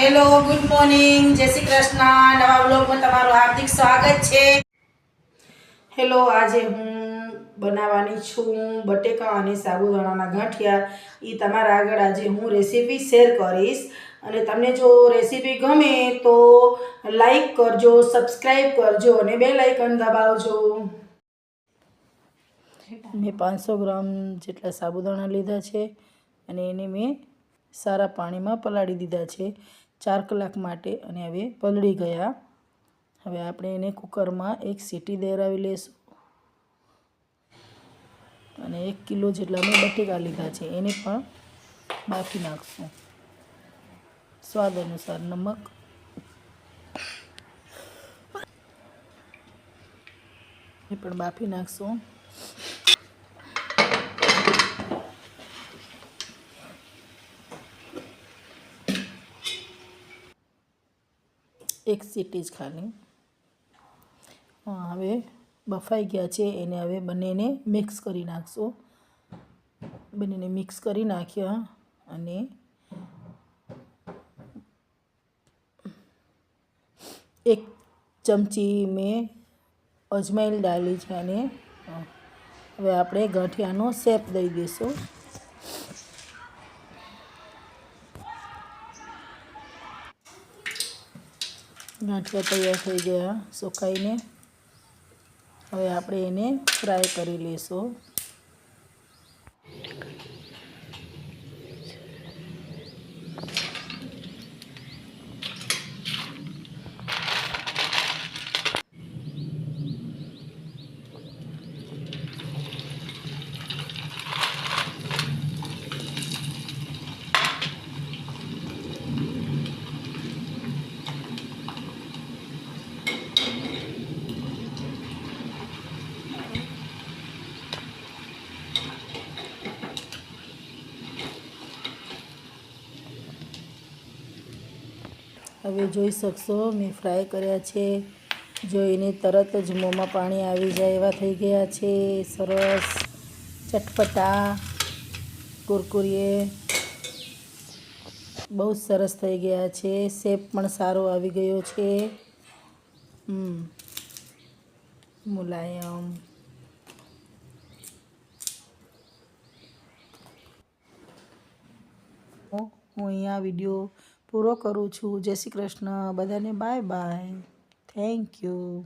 Hello good morning જય શ્રી કૃષ્ણ. નવા બ્લોગમાં તમારું હાર્દિક સ્વાગત છે. હેલો આજે હું બનાવવાની છું બટેકા અને સાબુદાણાના ગાંઠિયા. એ તમારા આગળ આજે હું રેસીપી શેર કરીશ. અને તમને જો રેસીપી ગમે તો લાઈક કરજો સબસ્ક્રાઈબ કરજો અને બે લાઇકન દબાવજો. મેં પાંચસો ગ્રામ જેટલા સાબુદાણા લીધા છે અને એને મેં સારા પાણીમાં પલાળી દીધા છે ચાર કલાક માટે અને હવે પલળી ગયા. હવે આપણે એને કુકરમાં એક સીટી દેરાવી લઈશું અને એક કિલો જેટલા મેં બટેકા લીધા છે એને પણ બાફી નાખશું. સ્વાદ અનુસાર નમક. એ પણ બાફી નાખશું. એક સીટી જ ખાલી. હવે બફાઈ ગયા છે, એને હવે બંનેને મિક્સ કરી નાખશું. બંનેને મિક્સ કરી નાખ્યા અને એક ચમચી મેં અજમાઈલ ડાલી છે અને હવે આપણે ગાંઠિયાનો શેપ દઈ દઈશું. ગાંઠિયા તૈયાર થઈ ગયા સુકાઈને. હવે આપણે એને ફ્રાય કરી લઈશું. હવે જોઈ શકશો, મેં ફ્રાય કર્યા છે. જોઈને તરત જ મોંમાં પાણી આવી જાય એવા થઈ ગયા છે. સરસ. ચટપટા, કુરકુરીએ. બહુ સરસ થઈ ગયા છે. શેપ પણ સારો આવી ગયો છે. મુલાયમ. હું અહીંયા વીડિયો પૂરો કરું છું. જય શ્રી કૃષ્ણ. બધાને બાય બાય. Thank you